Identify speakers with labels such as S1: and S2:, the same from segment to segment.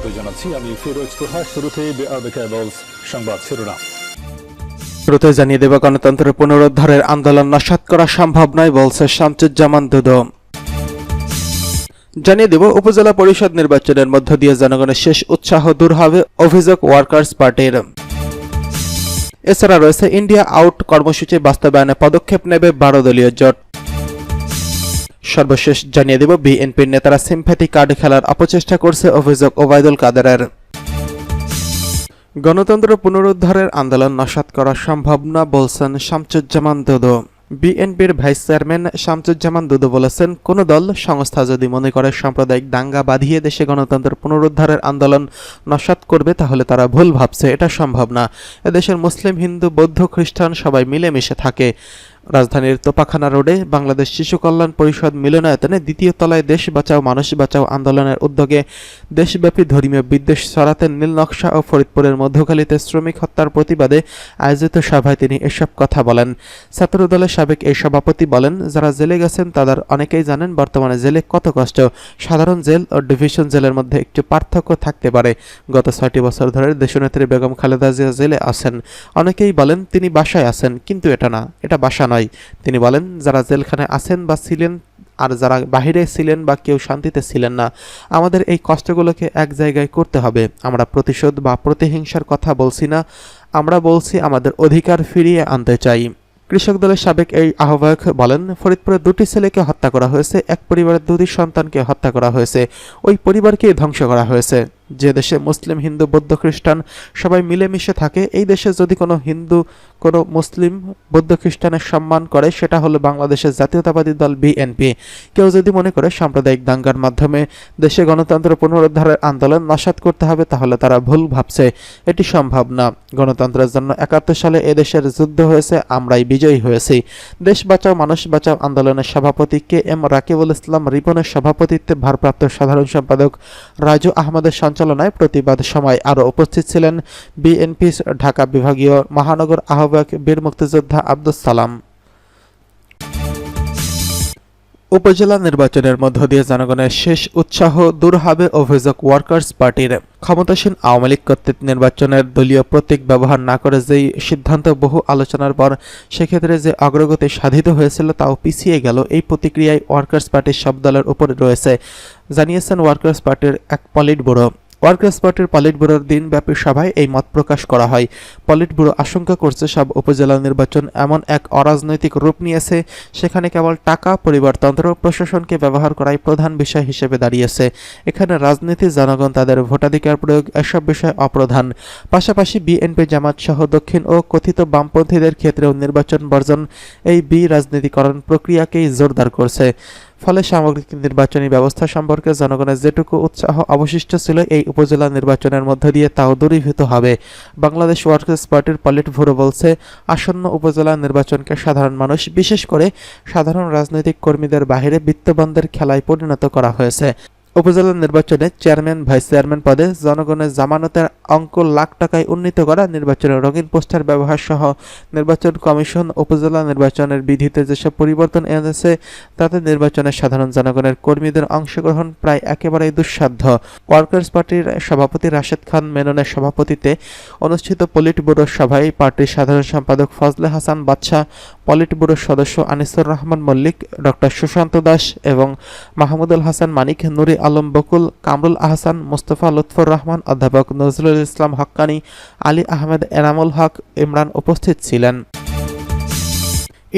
S1: স্বাগত জানাচ্ছি। আমি ফিরোজ শুরুতে সংবাদ শিরোনাম।
S2: শুরুতে জানিয়ে দেব পুনরুদ্ধারের আন্দোলন নস্বাত করা সম্ভব নয়, বলছে শামসুজ্জামান জানিয়ে দেব, উপজেলা পরিষদ নির্বাচনের মধ্য দিয়ে জনগণের শেষ উৎসাহ দূর হবে অভিযোগ ওয়ার্কার্স পার্টির। এছাড়া রয়েছে ইন্ডিয়া আউট কর্মসূচি বাস্তবায়নে পদক্ষেপ নেবে বারো দলীয় জোট। সর্বশেষ জানিয়ে দেব, বিএনপির নেতারা সিম্প্যাথি কার্ড খেলার অপচেষ্টা করছে অভিযোগ ওবায়দুল কাদেরের। গণতন্ত্র পুনরুদ্ধারের আন্দোলন নস্বাত করা সম্ভব না বলছেন শামসুজ্জামান দুদু। বিএনপির ভাইস চেয়ারম্যান শামসুজ্জামান দুদু বলেছেন, কোন দল, সংস্থা যদি মনে করে সাম্প্রদায়িক দাঙ্গা বাঁধিয়ে দেশে গণতন্ত্র পুনরুদ্ধারের আন্দোলন নস্বাত করবে, তাহলে তারা ভুল ভাবছে, এটা সম্ভব না। এদেশের মুসলিম, হিন্দু, বৌদ্ধ, খ্রিস্টান সবাই মিলেমিশে থাকে। রাজধানীর তোপাখানা রোডে বাংলাদেশ শিশু কল্যাণ পরিষদ মিলনায়তনে দ্বিতীয় তলায় দেশ বাঁচাও, মানুষ বাঁচাও আন্দোলনের উদ্যোগে দেশব্যাপী ধর্মীয় বিদ্বেষ ছড়াতে নীলনকশা ও ফরিদপুরের মধ্যখালীতে শ্রমিক হত্যার প্রতিবাদে আয়োজিত সভায় তিনি এসব কথা বলেন। ছাত্রদলের সাবেক এই সভাপতি বলেন, যারা জেলে গেছেন তাদের অনেকেই জানেন বর্তমানে জেলে কত কষ্ট। সাধারণ জেল ও ডিভিশন জেলের মধ্যে একটু পার্থক্য থাকতে পারে। গত ছয়টি বছর ধরে দেশনেত্রী বেগম খালেদা জিয়া জেলে আছেন। অনেকেই বলেন, তিনি বাসায় আছেন, কিন্তু এটা না, এটা বাসা নয়। তিনি বলেন, যারা জেলখানায় আছেন বা ছিলেন আর যারা বাহিরে ছিলেন বা কেউ শান্তিতে ছিলেন না, আমাদের এই কষ্টগুলোকে এক জায়গায় করতে হবে। আমরা প্রতিশোধ বা প্রতিহিংসার কথা বলছি না। আমরা বলছি আমাদের অধিকার ফিরিয়ে আনতে চাই। কৃষক দলের সাবেক এই আহ্বায়ক বলেন, ফরিদপুরে দুটি ছেলেকে হত্যা করা হয়েছে, এক পরিবারের দুটি সন্তানকে হত্যা করা হয়েছে। ওই পরিবারকে ধ্বংস করা হয়েছে। যে দেশে মুসলিম, হিন্দু, বৌদ্ধ খ্রিস্টান সবাই মিলেমিশে থাকে, এই দেশে যদি কোনো হিন্দু কোনো মুসলিম বৌদ্ধ খ্রিস্টানের সম্মান করে, সেটা হলো বাংলাদেশের জাতীয়তাবাদী দল বিএনপি। কেউ যদি মনে করে সাম্প্রদায়িক দাঙ্গার মাধ্যমে দেশে গণতন্ত্র পুনরুদ্ধারের আন্দোলন নস্বাত করতে হবে, তাহলে তারা ভুল ভাবছে। এটি সম্ভব না। গণতন্ত্রের জন্য একাত্তর সালে এদেশের যুদ্ধ হয়েছে, আমরাই বিজয়ী হয়েছি। দেশ বাঁচাও, মানুষ বাঁচাও আন্দোলনের সভাপতি কে এম রাকিবুল ইসলাম রিপনের সভাপতিত্বে ভারপ্রাপ্ত সাধারণ সম্পাদক রাজু আহমদের সঞ্চালনায় প্রতিবাদ সময় আরও উপস্থিত ছিলেন বিএনপি ঢাকা বিভাগীয় মহানগর আহ্বায়ক বীর মুক্তিযোদ্ধা আব্দুস সালাম। উপজেলা নির্বাচনের মধ্য দিয়ে জনগণের শেষ উৎসাহ দূর হবে অভিযোগ ওয়ার্কার্স পার্টির ক্ষমতাসীন আওয়ামী লীগ কর্তৃক নির্বাচনের দলীয় প্রতীক ব্যবহার না করে যেই সিদ্ধান্ত বহু আলোচনার পর সেক্ষেত্রে যে অগ্রগতি সাধিত হয়েছিল তাও পিছিয়ে গেল, এই প্রতিক্রিয়ায় ওয়ার্কার্স পার্টির সব দলের উপরে রয়েছে, জানিয়েছেন ওয়ার্কার্স পার্টির এক পলিট ব্যুরো ওয়ার্কার্স পার্টির পলিট ব্যুরোর দিনব্যাপী সভায় এই মত প্রকাশ করা হয়। পলিট ব্যুরো আশঙ্কা করছে, সব উপজেলা নির্বাচন এমন এক অরাজনৈতিক রূপ নিয়েছে, সেখানে কেবল টাকা পরিবারতন্ত্র প্রশাসনকে ব্যবহার করাই প্রধান বিষয় হিসেবে দাঁড়িয়েছে। এখানে রাজনীতি, জনগণ তাদের ভোটাধিকার প্রয়োগ, এসব বিষয় অপ্রধান। পাশাপাশি বিএনপি জামাত সহ দক্ষিণ ও কথিত বামপন্থীদের ক্ষেত্রেও নির্বাচন বর্জন এই বি রাজনীতিকরণ প্রক্রিয়াকেই জোরদার করছে। ফলে সামগ্রিক নির্বাচনী ব্যবস্থা সম্পর্কে জনগণের যেটুকু উৎসাহ অবশিষ্ট ছিল, এই উপজেলা নির্বাচনের মধ্য দিয়ে তাও দূরীভূত হবে। বাংলাদেশ ওয়ার্কার্স পার্টির পলিট ব্যুরো বলছে, আসন্ন উপজেলা নির্বাচনকে সাধারণ মানুষ, বিশেষ করে সাধারণ রাজনৈতিক কর্মীদের বাহিরে বিত্তবানদের খেলায় পরিণত করা হয়েছে। উপজেলা নির্বাচনে চেয়ারম্যান, ভাইস চেয়ারম্যান পদে জনগণের জামানতের অঙ্ক লাখ টাকায় উন্নীত করা নির্বাচনে রঙিন পোস্টার ব্যবহার সহ নির্বাচন কমিশন উপজেলা নির্বাচনের বিধিতে যেসব পরিবর্তন এনেছে, তাতে নির্বাচনে সাধারণ জনগণের কর্মীদের অংশগ্রহণ প্রায় একেবারেই দুঃসাধ্য। ওয়ার্কার্স পার্টির সভাপতি রাশেদ খান মেননের সভাপতিত্বে অনুষ্ঠিত পলিট ব্যুরোর সভায় পার্টির সাধারণ সম্পাদক ফজলে হাসান বাদশাহ পলিট ব্যুরোর সদস্য আনিসুর রহমান মল্লিক, ডক্টর সুশান্ত দাস এবং মাহমুদুল হাসান মানিক, নুরি আলম বকুল, কামরুল আহসান, মোস্তফা লুৎফর রহমান, অধ্যাপক নজরুল ইসলাম হক্কানি, আলী আহমেদ এনামুল হক, ইমরান উপস্থিত ছিলেন।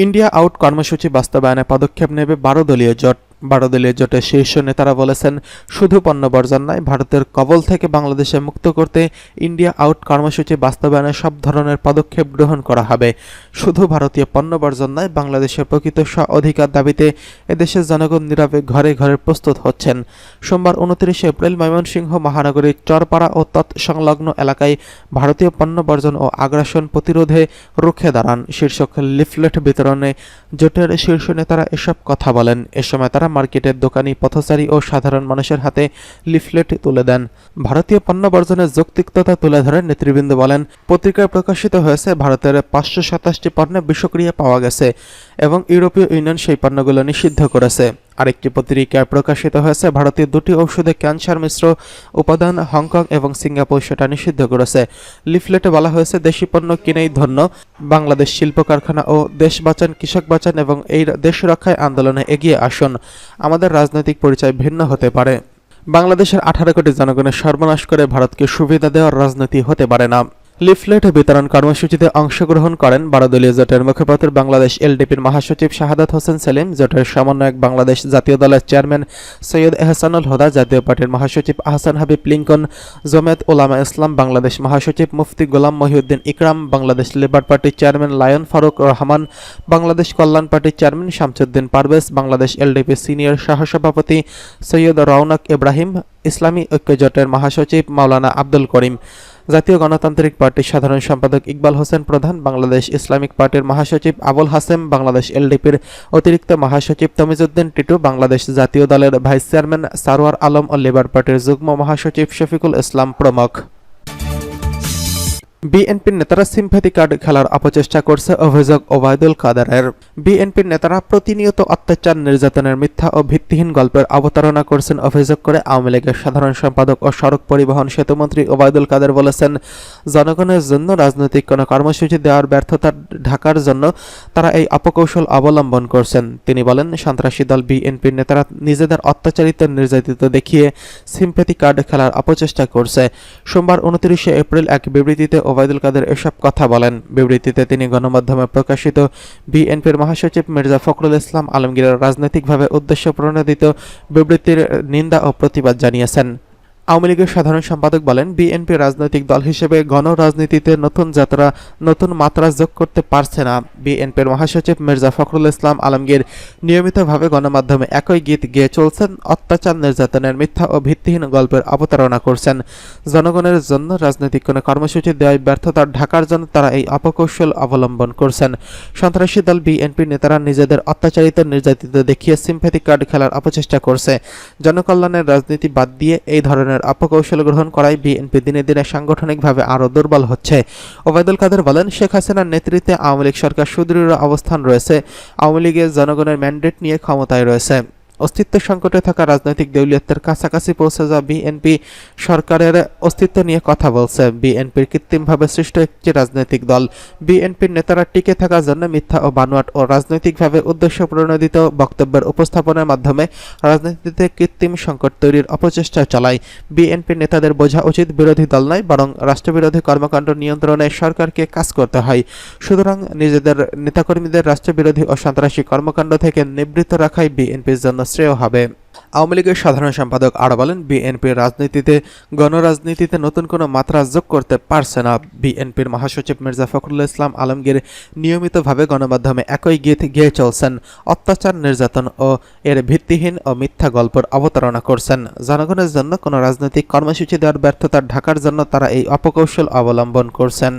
S2: ইন্ডিয়া আউট কর্মসূচি বাস্তবায়নে পদক্ষেপ নেবে বারো দলীয় জোট। বারো দলীয় জোটের শীর্ষ নেতারা বলেছেন, শুধু পণ্য বর্জন নয়, ভারতের কবল থেকে বাংলাদেশে মুক্ত করতে ইন্ডিয়া আউট কর্মসূচি বাস্তবায়নে সব ধরনের পদক্ষেপ গ্রহণ করা হবে। শুধু ভারতীয় পণ্য বর্জন নয়, বাংলাদেশের প্রকৃত স্ব অধিকার দাবিতে এদেশের জনগণ নীরবে ঘরে ঘরে প্রস্তুত হচ্ছেন। সোমবার উনত্রিশে এপ্রিল ময়মনসিংহ মহানগরীর চরপাড়া ও তৎসংলগ্ন এলাকায় ভারতীয় পণ্য বর্জন ও আগ্রাসন প্রতিরোধে রুখে দাঁড়ান। শীর্ষক লিফলেট বিতরণে জোটের শীর্ষ নেতারা এসব কথা বলেন। এ সময় তারা মার্কেটের দোকানি, পথচারী ও সাধারণ মানুষের হাতে লিফলেট তুলে দেন। ভারতীয় পণ্য বর্জনের যৌক্তিকতা তুলে ধরে নেতৃবৃন্দ বলেন, পত্রিকায় প্রকাশিত হয়েছে, ভারতের পাঁচশো সাতাশটি পণ্যে বিষক্রিয়া পাওয়া গেছে এবং ইউরোপীয় ইউনিয়ন সেই পণ্যগুলো নিষিদ্ধ করেছে। আরেকটি পত্রিকায় প্রকাশিত হয়েছে, ভারতীয় দুটি ঔষধে ক্যান্সার মিশ্র উপাদান হংকং এবং সিঙ্গাপুর সেটা নিষিদ্ধ করেছে। লিফলেটে বলা হয়েছে, দেশি পণ্য কিনেই ধন্য। বাংলাদেশ শিল্প কারখানা ও দেশ বাঁচান, কৃষক বাঁচান এবং এই দেশ রক্ষায় আন্দোলনে এগিয়ে আসুন। আমাদের রাজনৈতিক পরিচয় ভিন্ন হতে পারে। বাংলাদেশের আঠারো কোটি জনগণের সর্বনাশ করে ভারতকে সুবিধা দেওয়ার রাজনীতি হতে পারে না। লিফলেট বিতরণ কর্মসূচিতে অংশগ্রহণ করেন বারো দলীয় জোটের মুখপাত্র বাংলাদেশ এলডিপির মহাসচিব শাহাদাত হোসেন সেলিম, জোটের সমন্বয়ক বাংলাদেশ জাতীয় দলের চেয়ারম্যান সৈয়দ এহসানুল হুদা, জাতীয় পার্টির মহাসচিব আহসান হাবিব লিঙ্কন জমেত ওলামা ইসলাম, বাংলাদেশ মহাসচিব মুফতি গোলাম মহিউদ্দিন ইকরাম, বাংলাদেশ লেবার পার্টির চেয়ারম্যান লায়ন ফারুক রহমান, বাংলাদেশ কল্যাণ পার্টির chairman Shamsuddin Parvez, Bangladesh LDP senior সহসভাপতি সৈয়দ রওনক ইব্রাহিম, ইসলামী ঐক্য জোটের মহাসচিব মাওলানা আব্দুল করিম। জাতীয় গণতান্ত্রিক পার্টির সাধারণ সম্পাদক ইকবাল হোসেন প্রধান, বাংলাদেশ ইসলামিক পার্টির মহাসচিব আবুল হাসেম, বাংলাদেশ এলডিপির অতিরিক্ত মহাসচিব তমিজুদ্দিন টিটু, বাংলাদেশ জাতীয় দলের ভাইস চেয়ারম্যান সারোয়ার আলম ও লেবার পার্টির যুগ্ম মহাসচিব শফিকুল ইসলাম প্রমুখ। বিএনপির নেতারা সিম্প্যাথি কার্ড খেলার অপচেষ্টা করছে, অভিযোগ ওবায়দুল কাদারের। বিএনপির নেতারা প্রতিনিয়ত অত্যাচার, নির্যাতনের মিথ্যা ও ভিত্তিহীন গল্পের অবতারণা করছেন, অভিযোগ করে আওয়ামী লীগের সাধারণ সম্পাদক ও সড়ক পরিবহন সেতুমন্ত্রী ওবায়দুল কাদের বলেছেন, জনগণের জন্য রাজনৈতিক কোনো কর্মসূচি দেওয়ার ব্যর্থতা ঢাকার জন্য তারা এই অপকৌশল অবলম্বন করছেন। তিনি বলেন, সন্ত্রাসী দল বিএনপির নেতারা নিজেদের অত্যাচারিত, নির্যাতিত দেখিয়ে সিম্প্যাথি কার্ড খেলার অপচেষ্টা করছে। সোমবার উনত্রিশে এপ্রিল এক বিবৃতিতে ওবায়দুল কাদের এসব কথা বলেন। বিবৃতিতে তিনি গণমাধ্যমে প্রকাশিত বিএনপির মহাসচিব মির্জা ফখরুল ইসলাম আলমগীরের রাজনৈতিকভাবে উদ্দেশ্য প্রণোদিত বিবৃতির নিন্দা ও প্রতিবাদ জানিয়েছেন। আওয়ামী লীগের সাধারণ সম্পাদক বলেন, বিএনপি রাজনৈতিক দল হিসেবে গণরাজনীতিতে নতুন যাত্রা, নতুন মাত্রা যোগ করতে পারছে না। বিএনপির মহাসচিব মির্জা ফখরুল ইসলাম আলমগীর নিয়মিতভাবে গণমাধ্যমে একই গীত গেয়ে চলছেন, অত্যাচার, নির্যাতনের মিথ্যা ও ভিত্তিহীন গল্পের অবতারণা করছেন। জনগণের জন্য রাজনৈতিক কোনো কর্মসূচি দেওয়ায় ব্যর্থতা ঢাকার জন্য তারা এই অপকৌশল অবলম্বন করছেন। সন্ত্রাসী দল বিএনপির নেতারা নিজেদের অত্যাচারিত, নির্যাতিত দেখিয়ে সিম্প্যাথিক কার্ড খেলার অপচেষ্টা করছে। জনকল্যাণের রাজনীতি বাদ দিয়ে এই ধরনের অপকৌশল গ্রহণ করায় বিএনপি দিনে দিনে সাংগঠনিকভাবে আরও দুর্বল হচ্ছে। ওবায়দুল কাদের বলেন, শেখ হাসিনার নেতৃত্বে আওয়ামী লীগ সরকার সুদৃঢ় অবস্থান রয়েছে। আওয়ামী লীগের জনগণের ম্যান্ডেট নিয়ে ক্ষমতায় রয়েছে। অস্তিত্ব সংকটে থাকা রাজনৈতিক দেউলিয়ত্বের কাছাকাছি পৌঁছে যাওয়া বিএনপি সরকারের অস্তিত্ব নিয়ে কথা বলছে। বিএনপির কৃত্রিমভাবে সৃষ্ট একটি রাজনৈতিক দল। বিএনপির নেতারা টিকে থাকার জন্য মিথ্যা ও বানোয়াট ও রাজনৈতিকভাবে উদ্দেশ্য প্রণোদিত বক্তব্যের উপস্থাপনের মাধ্যমে রাজনীতিতে কৃত্রিম সংকট তৈরির অপচেষ্টা চালায়। বিএনপির নেতাদের বোঝা উচিত বিরোধী দল নয়, বরং রাষ্ট্রবিরোধী কর্মকাণ্ড নিয়ন্ত্রণে সরকারকে কাজ করতে হয়। সুতরাং নিজেদের নেতাকর্মীদের রাষ্ট্রবিরোধী ও সন্ত্রাসী কর্মকাণ্ড থেকে নিবৃত্ত রাখাই বিএনপির জন্য শ্রেয় হবে। আওয়ামী লীগের সাধারণ সম্পাদক আরও বলেন, বিএনপির রাজনীতিতে, গণরাজনীতিতে নতুন কোনো মাত্রা যোগ করতে পারছে না। বিএনপির মহাসচিব মির্জা ফখরুল ইসলাম আলমগীর নিয়মিতভাবে গণমাধ্যমে একই গীত গেয়ে চলছেন। অত্যাচার, নির্যাতন ও এর ভিত্তিহীন ও মিথ্যা গল্পের অবতারণা করছেন। জনগণের জন্য কোনো রাজনৈতিক কর্মসূচি দেওয়ার ব্যর্থতা ঢাকার জন্য তারা এই অপকৌশল অবলম্বন করছেন।